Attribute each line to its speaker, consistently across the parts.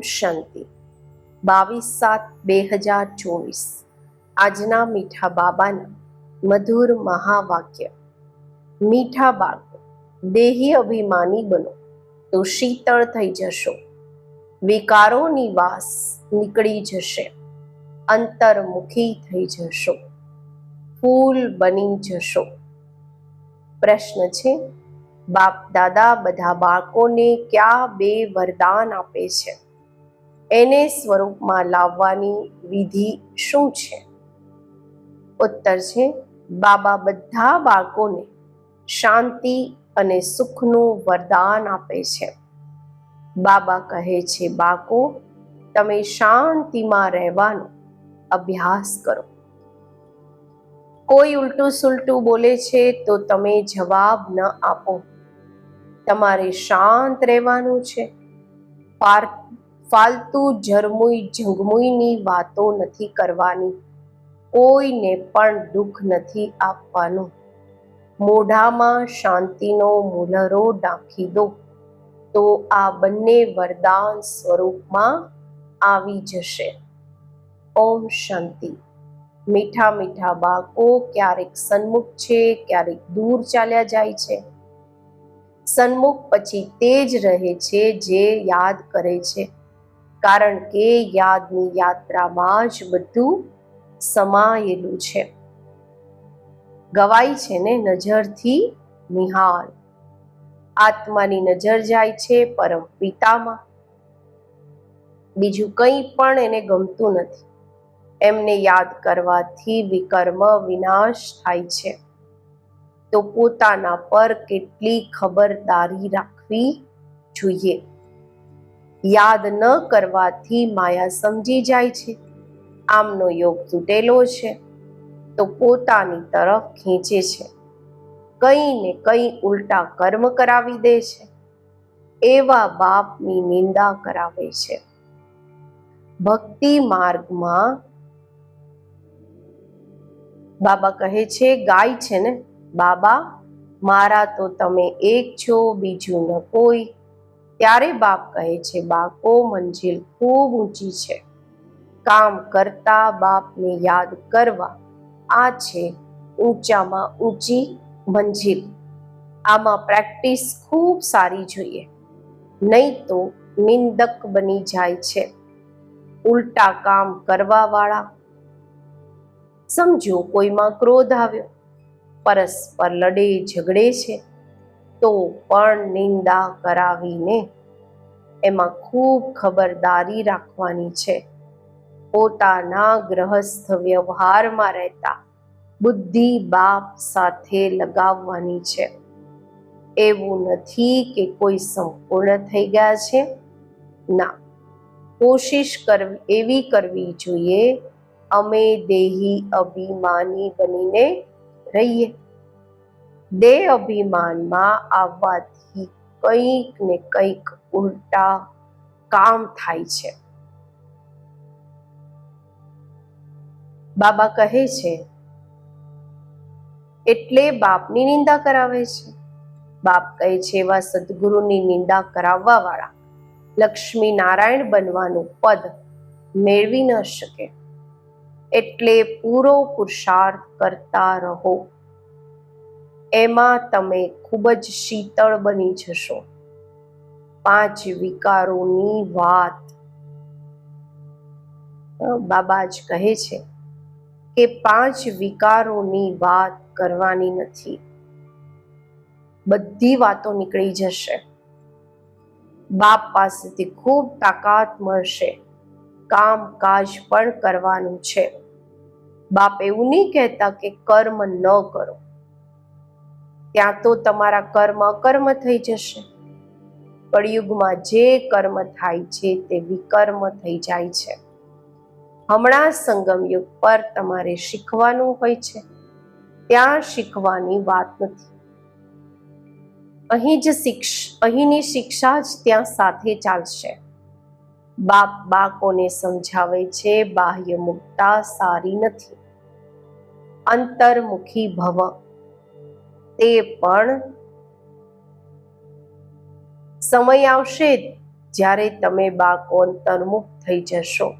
Speaker 1: શાંતિ. બાવીસ સાત બે હજાર ચોવીસ. આજના મીઠા બાબાના મધુર મહાવાક્ય. મીઠા બાળકો, દેહી અભિમાની બનો. તો શીતળ થઈ જશો. વિકારોની વાસ નીકળી જશે. અંતર્મુખી થઈ જશો. ફૂલ બની જશો. પ્રશ્ન છે, બાપ દાદા બધા બાળકોને ક્યાં બે વરદાન આપે છે? એને સ્વરૂપમાં લાવવાની વિધિ શું છે? ઉત્તર છે, બાબા બધા બાળકોને શાંતિ અને સુખનું વરદાન આપે છે. બાબા કહે છે, બાળકો, તમે શાંતિમાં રહેવાનો અભ્યાસ કરો. કોઈ ઉલટું સુલટું બોલે છે તો તમે જવાબ ન આપો. તમારે શાંત રહેવાનું છે. પાર- ફાલતુ જરમુઈ જંગમુઈની વાતો નથી કરવાની. કોઈને પણ દુઃખ નથી આપવાનું. મોઢામાં શાંતિનો મૂલરો નાખી દો. તો આ બંને વરદાન સ્વરૂપમાં આવી જશે. ઓમ શાંતિ. મીઠા મીઠા બાળકો ક્યારેક સન્મુખ છે, ક્યારેક દૂર ચાલ્યા જાય છે. સન્મુખ પછી તે જ રહે છે જે યાદ કરે છે. કારણ કે યાદની યાત્રામાં જ બધું સમાયેલું છે. ગવાય છે ને નજરથી નિહાળ. આત્માની નજર જાય છે પરમ પિતામાં. બીજું કંઈ પણ એને ગમતું નથી. એમને યાદ કરવાથી વિકર્મ વિનાશ થાય છે. તો પોતાના પર કેટલી ખબરદારી રાખવી જોઈએ? યાદ ન કરવાથી માયા સમજી જાય છે. આમનો યોગ તૂટેલો છે, તો પોતાની તરફ ખેંચે છે. કંઈ ને કંઈ ઉલટા કર્મ કરાવી દે છે. એવા બાપની નિંદા કરાવે છે. ભક્તિ માર્ગમાં બાબા કહે છે, ગાય છે ને, બાબા, મારા તો તમે એક છો, બીજું ન કોઈ. ત્યારે બાપ કહે છે બાકો મંજિલ ખૂબ ઊંચી છે. કામ કરતા બાપને યાદ કરવા આ છે ઊંચામાં ઊંચી મંજિલ. આમાં પ્રેક્ટિસ ખૂબ સારી જોઈએ. નહીં તો નિંદક બની જાય છે. ઉલટા કામ કરવા વાળા સમજો કોઈમાં ક્રોધ આવ્યો. પરસ્પર લડે ઝઘડે છે. તો પણ નિંદા કરાવીને એમાં ખૂબ ખબરદારી રાખવાની છે. પોતાના ગ્રહસ્થ વ્યવહારમાં રહેતા બુદ્ધિ બાપ સાથે લગાવવાની છે. એવું નથી કે કોઈ સંપૂર્ણ થઈ ગયા છે? ના. કોશિશ કરવી, એવી કરવી જોઈએ, અમે દેહી અભિમાની બનીને રહીએ. દેહ અભિમાનમાં આવવાથી કંઈક ને કંઈક ઉલટા કામ થાય છે. બાબા કહે છે, એટલે બાપની નિંદા કરાવે છે. બાપ કહે છે, એવા સદગુરુની નિંદા કરાવવા વાળા લક્ષ્મી નારાયણ બનવાનું પદ મેળવી ન શકે. એટલે પૂરો પુરુષાર્થ કરતા રહો. એમાં તમે ખૂબ જ શીતળ બની જશો. પાંચ વિકારોની વાત. બાબા જ કહે છે કે પાંચ વિકારોની વાત કરવાની નથી. બધી વાતો નીકળી જશે. બાપ પાસેથી ખૂબ તાકાત મળશે. કામ કાજ પણ કરવાનું છે. બાપ એવું નહીં કહેતા કે કર્મ ન કરો. ત્યાં તો તમારા કર્મ અકર્મ થઈ જશે. કળિયુગમાં જે કર્મ થાય છે તે વિકર્મ થઈ જાય છે. હમણાં સંગમ પર તમારે શીખવાનું હોય છે. ત્યાં શીખવાની વાત નથી. અહીં જ શિક્ષ, અહીંની શિક્ષા જ ત્યાં સાથે ચાલશે. બાપ બાકોને સમજાવે છે, બાહ્ય મુક્તા સારી નથી. અંતર્મુખી ભવ તે પણ સમય આવશે જ્યારે તમે બાકોન અંતર્મુખ થઈ જશો.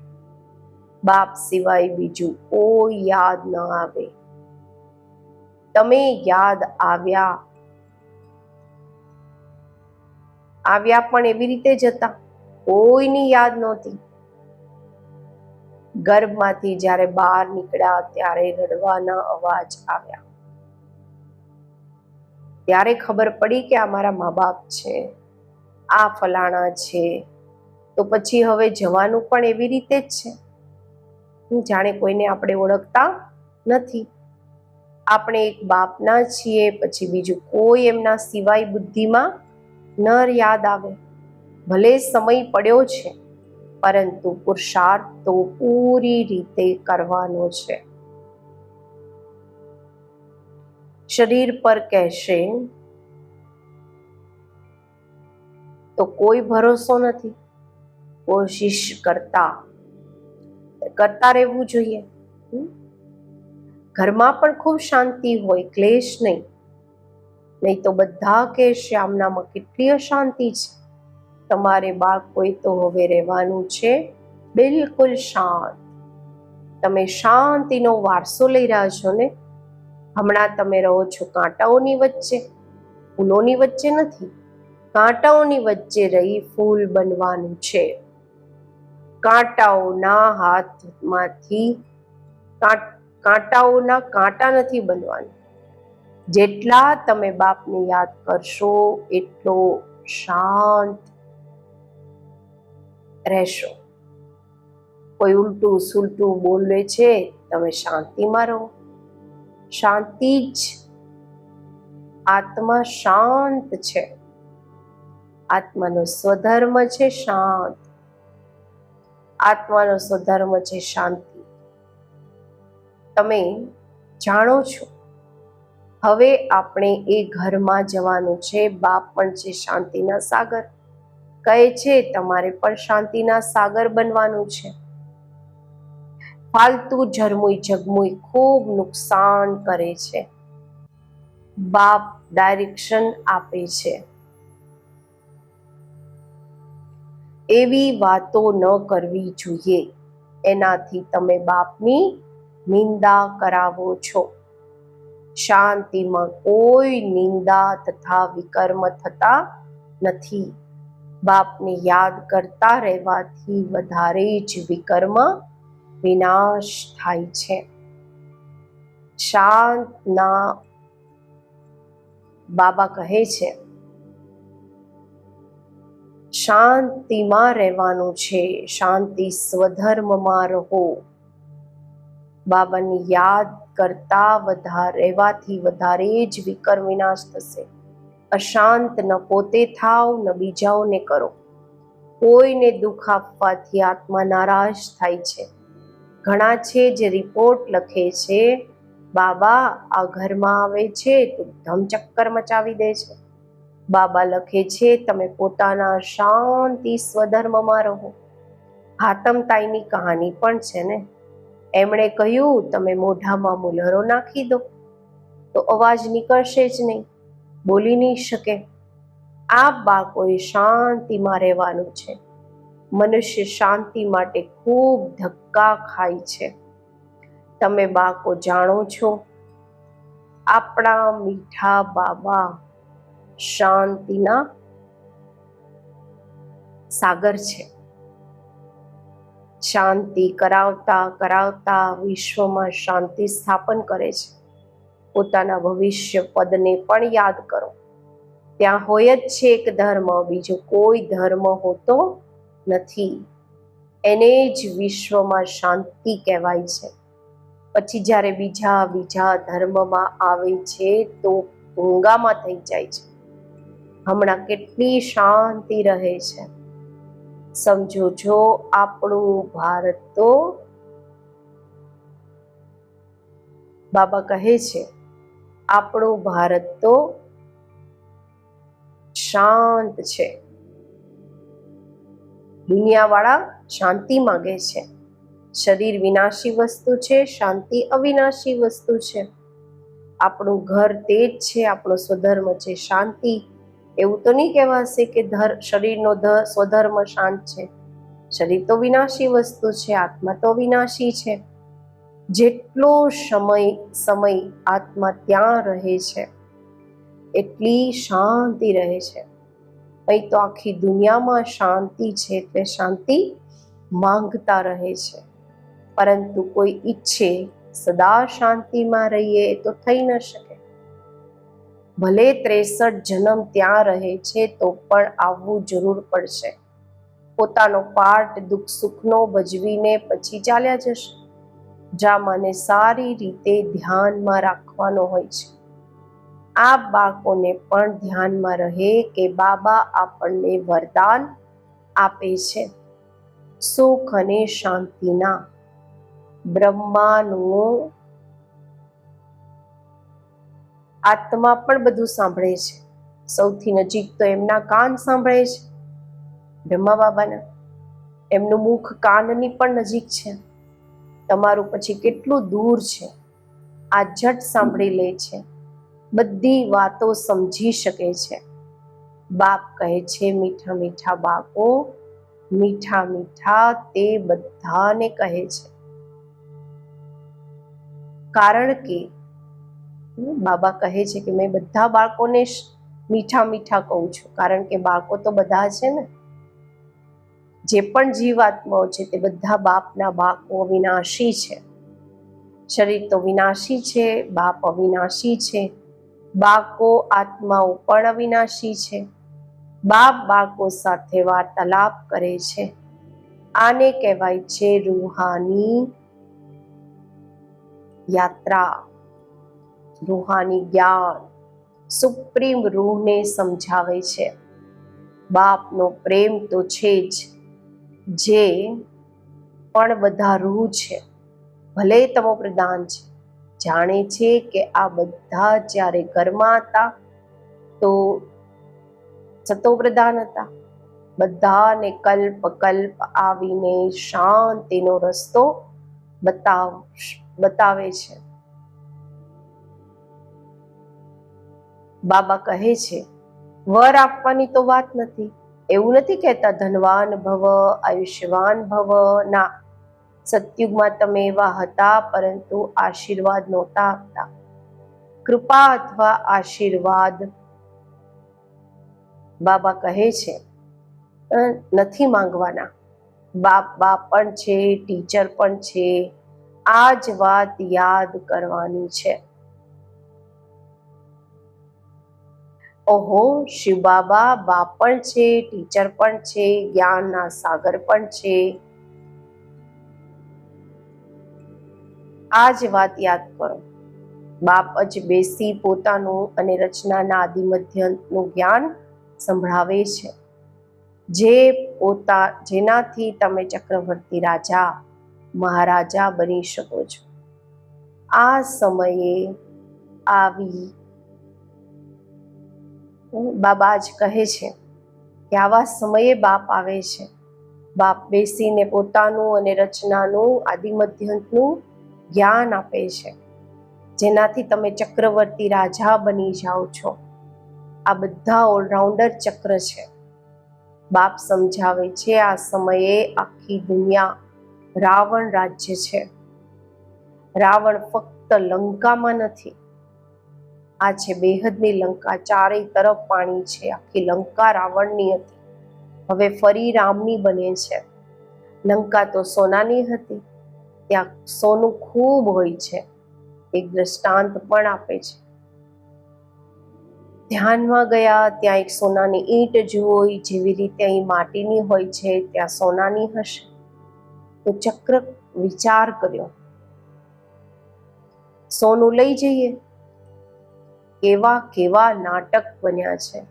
Speaker 1: બાપ સિવાય બીજું કોઈ યાદ ન આવે. તમે યાદ આવ્યા. આવ્યા પણ એવી રીતે જતા કોઈની યાદ નહોતી. ગર્ભમાંથી જ્યારે બહાર નીકળ્યા ત્યારે રડવાના અવાજ આવ્યા. ત્યારે ખબર પડી કે આ મારા મા બાપ છે, આ ફલાણા છે. તો પછી હવે જવાનું પણ એવી રીતે જ છે. હું જાણે કોઈને આપણે ઓળખતા નથી. આપણે એક બાપના છીએ, પછી બીજું કોઈ એમના સિવાય બુદ્ધિમાં ન યાદ આવે. ભલે સમય પડ્યો છે, પરંતુ પુરુષાર્થ તો પૂરી રીતે કરવાનો છે. શરીર પર કહેશે, તો કોઈ ભરોસો નથી. કોશિશ કરતા કરતા રહેવું જોઈએ. ઘરમાં પણ ખૂબ શાંતિ હોય, ક્લેશ નહીં. નહીં તો બધા કહેશે આમનામાં કેટલી અશાંતિ છે. તમારે બાળકોએ તો હવે રહેવાનું છે બિલકુલ શાંત. તમે શાંતિનો વારસો લઈ રહ્યા છો ને હમણાં તમે રહો છો કાંટાઓની વચ્ચે. ફૂલોની વચ્ચે નથી, કાંટાઓની વચ્ચે રહી ફૂલ બનવાનું છે. કાંટાઓના હાથમાંથી કાંટાઓના કાંટા નથી બનવાનું. જેટલા તમે બાપને યાદ કરશો, એટલો શાંત રહેશો. કોઈ ઉલટું સુલટું બોલે છે, તમે શાંતિમાં રહો. શાંતિ જ. આત્મા શાંત છે. આત્માનો સ્વધર્મ છે શાંત. આત્માનો સ્વધર્મ છે શાંતિ. તમે જાણો છો? હવે આપણે એ ઘરમાં જવાનું છે. બાપ પણ છે શાંતિના સાગર. કહે છે, તમારે પણ શાંતિના સાગર બનવાનું છે. ફાલતુ ઝરમુઈ ઝગમુઈ ખૂબ નુકસાન કરે છે. બાપ ડાયરેક્શન આપે છે. એવી વાતો ન કરવી જોઈએ. એનાથી તમે બાપની નિંદા કરાવો છો. શાંતિમાં કોઈ નિંદા તથા વિકર્મ થતા નથી. બાપને યાદ કરતા રહેવાથી વધારે જ વિકર્મ વિનાશ થાય છે. શાંતના બાબા કહે છે, શાંતિમાં રહેવાનું છે, શાંતિ સ્વધર્મમાં રહો. બાબાની યાદ કરતા વધારે, રહેવાથી વધારે જ વિકર વિનાશ થશે. અશાંત ન પોતે થાવ, ન બીજાઓને કરો. કોઈને દુઃખ આપવાથી આત્મા નારાજ થાય છે. ઘણા છે જે રિપોર્ટ લખે છે, બાબા, આ ઘરમાં આવે છે, તો ધમચક્કર મચાવી દે છે. બાબા લખે છે, તમે પોતાના શાંતિ સ્વધર્મમાં રહો. હાતમતાઈની કહાની પણ છે ને? એમણે કહ્યું, તમે મોઢામાં મુલહરો નાખી દો. તો અવાજ નીકળશે જ નહીં. બોલી નહીં શકે. આ બાળકોએ શાંતિમાં રહેવાનું છે. મનુષ્ય શાંતિ માટે ખૂબ ધક્કા ખાય છે. તમે બાકો જાણો છો, આપણા મીઠા બાબા શાંતિના સાગર છે. શાંતિ કરાવતા કરાવતા વિશ્વમાં શાંતિ સ્થાપન કરે છે. પોતાના ભવિષ્ય પદને પણ યાદ કરો. ત્યાં હોય જ છે એક ધર્મ, બીજો કોઈ ધર્મ હોતો નથી. એને જ વિશ્વમાં શાંતિ કહેવાય છે. પછી જ્યારે બીજા બીજા ધર્મમાં આવે છે તો ભૂંગામાં થઈ જાય છે. હમણાં કેટલી શાંતિ રહે છે. સમજો છો આપણું ભારત તો બાબા કહે છે, આપણું ભારત તો શાંત છે. દુનિયાવાળા શાંતિ માંગે છે. શરીર વિનાશી વસ્તુ છે, શાંતિ અવિનાશી વસ્તુ છે. આપણું ઘર તે જ છે, આપણો સ્વધર્મ છે, શાંતિ. એવું તો નહીં કહેવાશે કે ધર, શરીરનો ધ, સ્વધર્મ શાંત છે. શરીર તો વિનાશી વસ્તુ છે, આત્મા તો વિનાશી છે. જેટલો સમય સમય આત્મા ત્યાં રહે છે, એટલી શાંતિ રહે છે. અહીં તો આખી દુનિયામાં શાંતિ છે એટલે શાંતિ માંગતા રહે છે. પરંતુ કોઈ ઈચ્છે સદા શાંતિમાં રહીએ એ તો થઈ ન શકે. ભલે ત્રેસઠ જન્મ ત્યાં રહે છે, તો પણ આવવું જરૂર પડશે. પોતાનો પાર્ટ દુઃખ સુખનો ભજવીને પછી ચાલ્યા જશે. ડ્રામાને સારી રીતે ધ્યાનમાં રાખવાનો હોય છે. આ બાળકોને પણ ધ્યાનમાં રહે કે બાબા આપણને વરદાન આપે છે. સુખ અને શાંતિના બ્રહ્માનું આત્મા પણ બધું સાંભળે છે. સૌથી નજીક તો એમના કાન સાંભળે છે. બ્રહ્મા બાબાના એમનું મુખ કાનની પણ નજીક છે. તમારું પછી કેટલું દૂર છે. આ ઝટ સાંભળી લે છે. બધી વાતો સમજી શકે છે. બાપ કહે છે, મીઠા મીઠા બાપો, મીઠા મીઠા તે બધાને કહે છે. કારણ કે બાબા કહે છે કે, મેં બધા બાળકોને મીઠા મીઠા કહું છું. કારણ કે બાળકો તો બધા છે ને. જે પણ જીવાત્માઓ છે તે બધા બાપના બાળકો અવિનાશી છે. શરીર તો વિનાશી છે, બાપ અવિનાશી છે. બાળકો આત્માઓ પણ અવિનાશી છે. બાપ બાળકો સાથે વાર્તાલાપ કરે છે. આને કહેવાય છે રૂહાની યાત્રા. રૂહાની જ્ઞાન સુપ્રીમ રૂહને સમજાવે છે. બાપનો પ્રેમ તો છે જ, જે પણ બધા રૂહ છે. ભલે તમો પ્રદાન છે. જાણે છે કે આ બધા જ્યારે ઘરમાં હતા, તો સતોપ્રધાન હતા. બધાને કલ્પ કલ્પ આવીને શાંતિનો રસ્તો બતાવ, બતાવે છે. બાબા કહે છે, વર આપવાની તો વાત નથી. એવું નથી કહેતા ધનવાન ભવ, આયુષ્યવાન ભવ. ના સતયુગમાં તમે એવા હતા, પરંતુ આશીર્વાદ નહોતા આપતા. કૃપા અથવા આશીર્વાદ? બાબા કહે છે નથી માંગવાના. બાપ બાપ પણ છે, ટીચર પણ છે. આ જ વાત યાદ કરવાની છે. ઓહો શિવ બાબા બાપ પણ છે, ટીચર પણ છે, જ્ઞાનના સાગર પણ છે. આ જ વાત યાદ કરો. બાપ જ બેસી પોતાનું અને રચનાના આદિ મધ્યનું જ્ઞાન સંભળાવે છે. જે પોતા, જેનાથી તમે ચક્રવર્તી રાજા, મહારાજા બની શકો છો. આ સમયે આવી બાબા જ કહે છે કે આવા સમયે બાપ આવે છે. બાપ બેસીને પોતાનું અને રચનાનું આદિમધ્યંતનું જ્ઞાન આપે છે. જેનાથી તમે ચક્રવર્તી રાજા બની જાઓ છો. આ બધા ઓલરાઉન્ડર ચક્ર છે. બાપ સમજાવે છે, આ સમયે આખી દુનિયા રાવણ રાજ્ય છે. રાવણ ફક્ત લંકામાં નથી. આ છે બેહદની લંકા, ચારેય તરફ પાણી છે. આખી લંકા રાવણની હતી. હવે ફરી રામની બને છે. લંકા તો સોનાની હતી. ત્યાં સોનું ખૂબ હોય છે. એક દ્રષ્ટાંત પણ આપે છે. ધ્યાનમાં ગયા ત્યાં એક સોનાની ઈંટ જોઈ, જેવી રીતે અહીં માટીની હોય છે, ત્યાં સોનાની હશે. તો ચક્ર વિચાર કર્યો. સોનું લઈ જઈએ. કેવા કેવા નાટક બન્યા છે.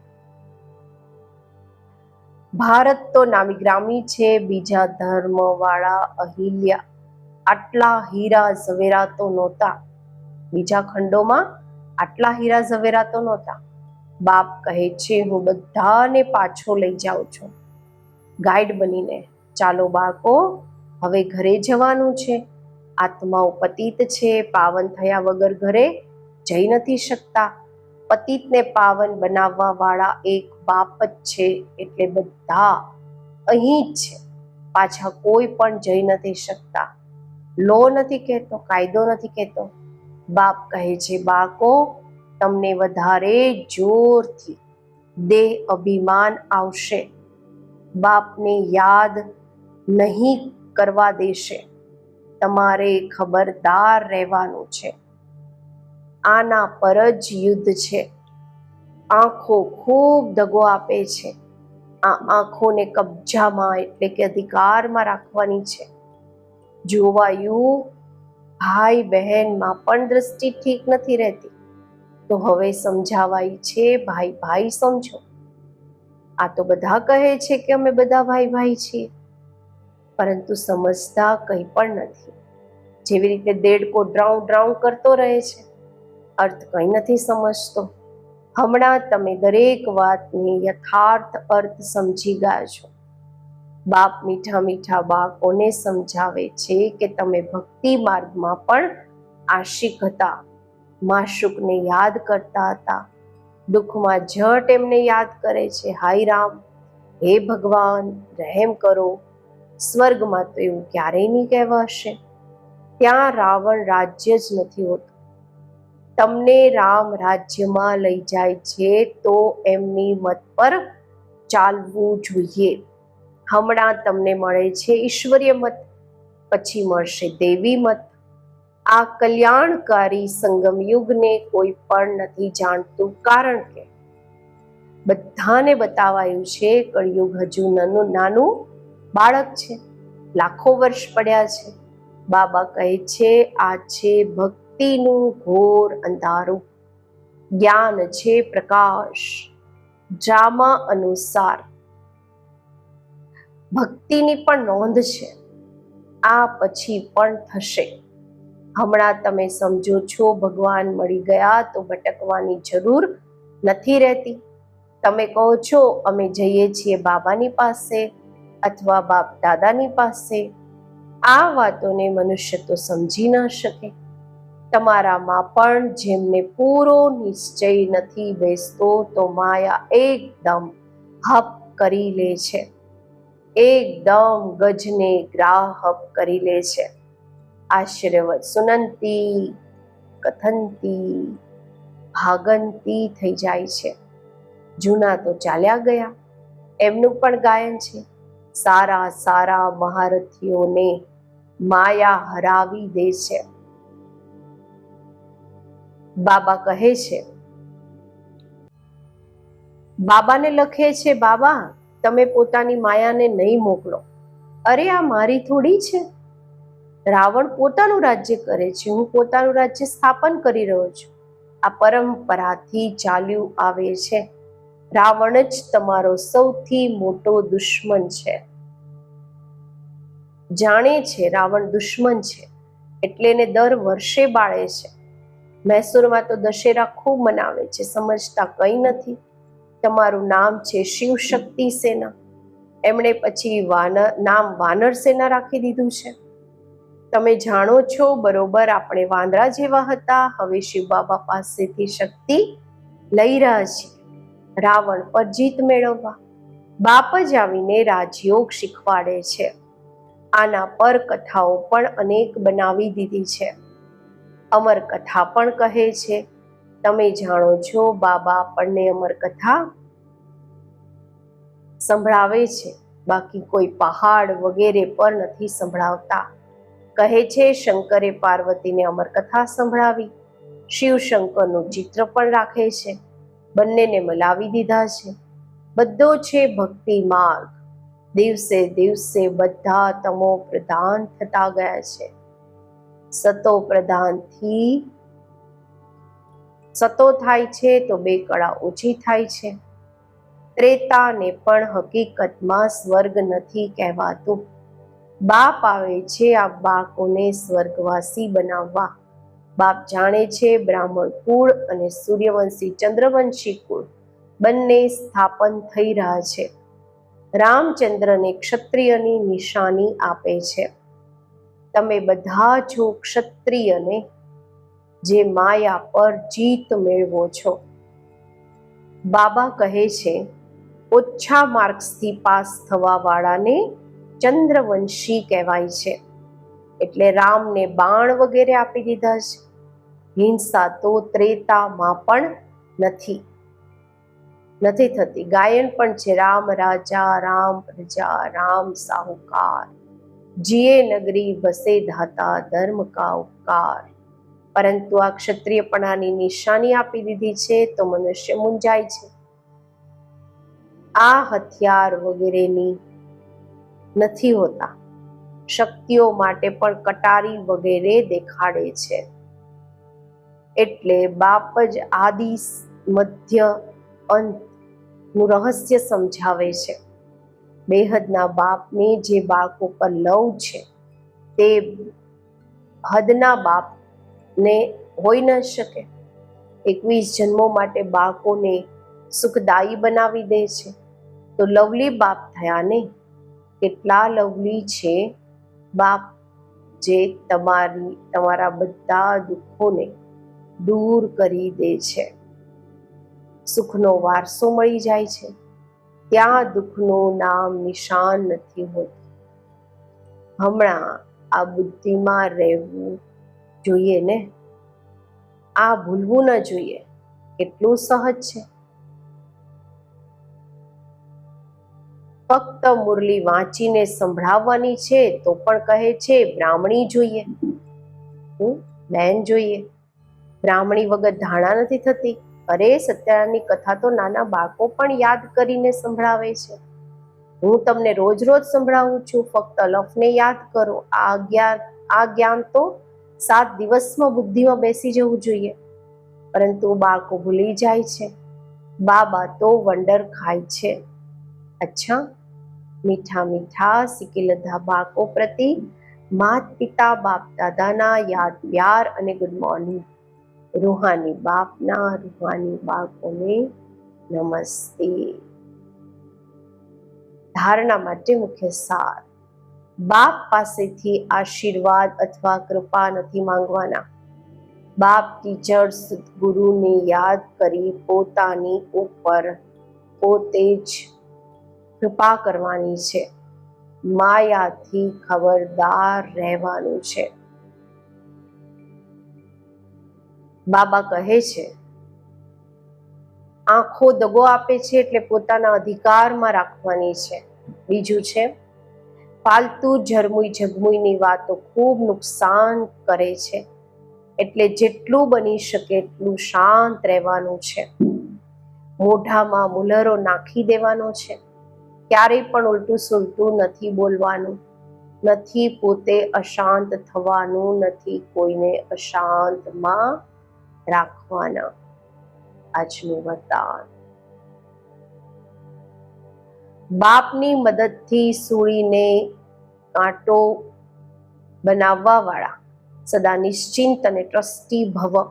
Speaker 1: ભારત તો નામી ગ્રામી છે, બીજા ધર્મ વાળા અહિલ્યા. આટલા હીરા ઝવેરાતો નહોતા. બીજા ખંડોમાં આટલા હીરા ઝવેરાતો નહોતા. બાપ કહે છે, હું બધાને પાછો લઈ જાઉં છું. ગાઈડ બનીને ચાલો બાળકો, હવે ઘરે જવાનું છે. આત્માઓ પતિત છે, પાવન થયા વગર ઘરે જઈ નથી શકતા. પતિતને પાવન બનાવવા વાળા એક બાપ જ છે, એટલે બધા અહીં જ છે. પાછા કોઈ પણ જઈ નથી શકતા. લો નથી કહેતો, કાયદો નથી કહેતો. બાપ કહે છે, બાળકો, તમને વધારે જોરથી દેહ અભિમાન આવશે. બાપને યાદ નહીં કરવા દેશે. તમારે ખબરદાર રહેવાનું છે. આના પર જ યુદ્ધ છે. આંખો ખૂબ દગો આપે છે. આ આંખોને કબજામાં એટલે કે અધિકારમાં રાખવાની છે. જોવાયું, ભાઈ બહેનમાં પણ દ્રષ્ટિ ઠીક નથી રહેતી. તો હવે સમજાવાય છે, ભાઈ ભાઈ સમજો. આ તો બધા કહે છે કે અમે બધા ભાઈ ભાઈ છીએ. પરંતુ સમજતા કંઈ પણ નથી. જેવી રીતે દેડકો ડ્રાઉં ડ્રાઉં કરતો રહે છે. અર્થ કંઈ નથી સમજતો. હમણાં તમે દરેક વાતને યથાર્થ અર્થ સમજી ગયા છો. બાપ મીઠા મીઠા બાળકોને સમજાવે છે કે તમે ભક્તિ માર્ગમાં પણ આશિક હતા. માશુકને યાદ કરતા હતા. દુઃખમાં જટ એમને યાદ કરે છે. હાય રામ, હે ભગવાન, રહેમ કરો. સ્વર્ગમાં તો એવું ક્યારેય નહીં કહેવાશે. ત્યાં રાવણ રાજ્ય જ નથી હોતું. તમને રામ રાજ્યમાં લઈ જાય છે તો એમની મત પર ચાલવું જોઈએ. હમણાં તમને મળે છે. ઈશ્વરીય મત, પછી મળશે દેવી મત. આ કલ્યાણકારી સંગમ યુગને કોઈ પણ નથી જાણતું. કારણ કે બધાને બતાવાયું છે, કળયુગ હજુ નાનું નાનું બાળક છે. લાખો વર્ષ પડ્યા છે. બાબા કહે છે, આ છે ભક્તિનું ઘોર અંધારું. જ્ઞાન છે પ્રકાશ. ડ્રામા અનુસાર ભક્તિની પણ નોંધ છે. આ પછી પણ થશે. હમણાં તમે સમજો છો, ભગવાન મળી ગયા તો ભટકવાની જરૂર નથી રહેતી. તમે કહો છો, અમે જઈએ છીએ બાબાની પાસે અથવા બાપ દાદાની પાસે. આ વાતોને મનુષ્ય તો સમજી ન શકે. તમારામાં પણ જેમને પૂરો નિશ્ચય નથી બેસતો તો માયા એકદમ હપ કરી લે છે. એકદમ ગજને ગ્રાહક કરી લે છે. આશ્ચર્યવત સુનંતી, કથંતી, ભાગંતી થઈ જાય છે. જૂના તો ચાલ્યા ગયા. એમનું પણ ગાયન છે. સારા સારા મહારથીઓને માયા હરાવી દે છે. બાબા કહે છે. બાબાને લખે છે, બાબા તમે પોતાની માયાને નહીં મોકલો. અરે, આ મારી થોડી છે. રાવણ પોતાનું રાજ્ય કરે છે. હું પોતાનું રાજ્ય સ્થાપન કરી રહ્યો છું. આ પરંપરાથી ચાલ્યું આવે છે. રાવણ જ તમારો સૌથી મોટો દુશ્મન છે. જાણે છે રાવણ દુશ્મન છે. એટલે એને દર વર્ષે બાળે છે. મૈસૂરમાં તો દશેરા ખૂબ મનાવે છે. સમજતા કંઈ નથી. તમારું નામ છે શિવ શક્તિ સેના. એમણે પછી વાનર, નામ વાનર સેના રાખી દીધું છે. તમે જાણો છો, બરોબર, આપણે વાંદરા જેવા હતા, હવે શિવ બાબા પાસેથી શક્તિ લઈ રહ્યા છીએ. રાવણ પર જીત મેળવવા. બાપ જ આવીને રાજયોગ શીખવાડે છે. આના પર કથાઓ પણ અનેક બનાવી દીધી છે. અમર કથા પણ કહે છે. તમે જાણો છો બાબા આપણને અમર કથા સંભળાવે છે. બાકી કોઈ પહાડ વગેરે પર નથી સંભળાવતા. કહે છે શંકરે પાર્વતીને અમર કથા સંભળાવી. શિવ શંકરનું ચિત્ર પણ રાખે છે. બંનેને મલાવી દીધા છે. બધો છે ભક્તિ માર્ગ. દિવસે દિવસે બધા તમો પ્રધાન થતા ગયા છે. સતો પ્રધાનથી સતો થાય છે તો બે કળા ઓછી થાય છે. ત્રેતાને પણ હકીકતમાં સ્વર્ગ નથી કહેવાતું. બાપ આવે છે આ બાળકોને સ્વર્ગવાસી બનાવવા. બાપ જાણે છે બ્રાહ્મણ કુળ અને સૂર્યવંશી ચંદ્રવંશી કુળ. બંને સ્થાપન થઈ રહ્યા છે. રામચંદ્રને ક્ષત્રિયની નિશાની આપે છે. તમે બધા છો ક્ષત્રિયને જે માયા પર જીત મેળવો છો. બાબા કહે છે, ઓછા માર્ક્સથી પાસ થવા ચંદ્રવંશી કહેવાય છે. એટલે રામને બાણ વગેરે આપી દીધા છે. હિંસા તો ત્રેતામાં પણ નથી. નથી થતી. ગાયન પણ છે, રામ રાજા, રામ પ્રજા, રામ સાહુકાર. જીએ નગરી વસે ધાતા ધર્મ કા ઉપકાર. પરંતુ આ ક્ષત્રિયપણાની નિશાની આપી દીધી છે તો મનુષ્ય મૂંઝાય છે. આ હથિયાર વગેરેની નથી હોતા. શક્તિઓ માટે પણ કટારી વગેરે દેખાડે છે. એટલે બાપ જ આદિ મધ્ય અંતનું રહસ્ય સમજાવે છે. બેહદના બાપને જે બાળકો પર લવ છે, તે હદના બાપને હોઈ ન શકે. એકવીસ જન્મો માટે બાળકોને સુખદાયી બનાવી દે છે. તો લવલી બાપ થયા ને કેટલા લવલી છે બાપ જે તમારી, તમારા બધા દુઃખોને દૂર કરી દે છે. સુખનો વારસો મળી જાય છે. ત્યાં દુઃખનું નામ નિશાન નથી હોતું. હમણાં આ બુદ્ધિમાં રહેવું જોઈએ ને? આ ભૂલવું ન જોઈએ. કેટલું સહજ છે. ફક્ત મુરલી વાંચીને સંભળાવવાની છે તો પણ કહે છે, બ્રાહ્મણી જોઈએ. હું? બહેન જોઈએ. બ્રાહ્મણી વગર ધાણા નથી થતી. અરે, સત્યનારાયણની કથા તો નાના બાળકો પણ યાદ કરીને સંભળાવે છે. હું તમને રોજ રોજ સંભળાવું છું. ફક્ત લફને યાદ કરો. આ જ્ઞાન આ જ્ઞાન તો સાત દિવસમાં બુદ્ધિમાં બેસી જવું જોઈએ. પરંતુ બાળકો ભૂલી જાય છે. બાબા તો વંડર ખાય છે. અચ્છા, મીઠા મીઠા શીખી લીધા બાળકો પ્રતિ માત પિતા, બાપ દાદાના યાદ પ્યાર અને ગુડ મોર્નિંગ રૂહાની બાપના રૂહાની બાળકોને નમસ્તે. ધારણા માટે મુખ્ય સાર બાપ પાસેથી આશીર્વાદ અથવા કૃપા નથી માંગવાના. બાપ ટીચર ગુરુને યાદ કરી પોતાની ઉપર પોતે જ કૃપા કરવાની છે. માયાથી ખબરદાર રહેવાનું છે. બાબા કહે છે, આંખો દગો આપે છે એટલે પોતાના અધિકારમાં રાખવાની છે. બીજું છે ફાલતુ ઝરમુઈ ઝગમુઈની વાતો ખૂબ નુકસાન કરે છે. એટલે જેટલું બની શકે એટલું શાંત રહેવાનું છે. મોઢામાં મુલરો નાખી દેવાનો છે. ક્યારેય પણ ઉલટું સુલટું નથી બોલવાનું. નથી પોતે અશાંત થવાનું, નથી કોઈને અશાંતમાં રાખવાના. આજનું વરદાન. બાપની મદદથી સૂળીને કાંટો બનાવવા વાળા સદા નિશ્ચિંત અને ટ્રસ્ટી ભવ.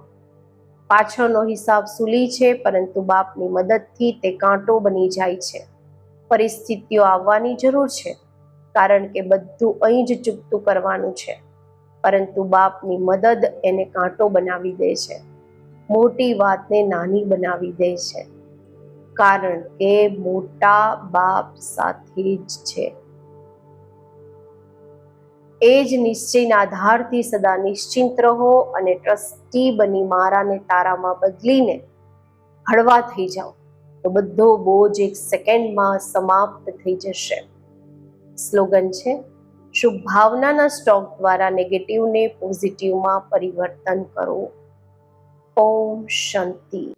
Speaker 1: પાછળનો હિસાબ સૂલી છે, પરંતુ બાપની મદદથી તે કાંટો બની જાય છે. પરિસ્થિતિઓ આવવાની જરૂર છે, કારણ કે બધું અહીં જ ચૂકતું કરવાનું છે. પરંતુ બાપની મદદ એને કાંટો બનાવી દે છે. મોટી વાતને નાની બનાવી દે છે. કારણ કે મોટા બાપ સાથે જ છે. એ જ નિશ્ચયના આધારથી સદા નિશ્ચિંત રહો અને ટ્રસ્ટી બની મારાને તારામાં બદલીને હળવા થઈ જાઓ. તો બધો બોજ એક સેકન્ડમાં સમાપ્ત થઈ જશે. સ્લોગન છે, શુભ ભાવનાના સ્ટોક દ્વારા નેગેટિવને પોઝિટિવમાં પરિવર્તન કરો. ઓમ શાંતિ.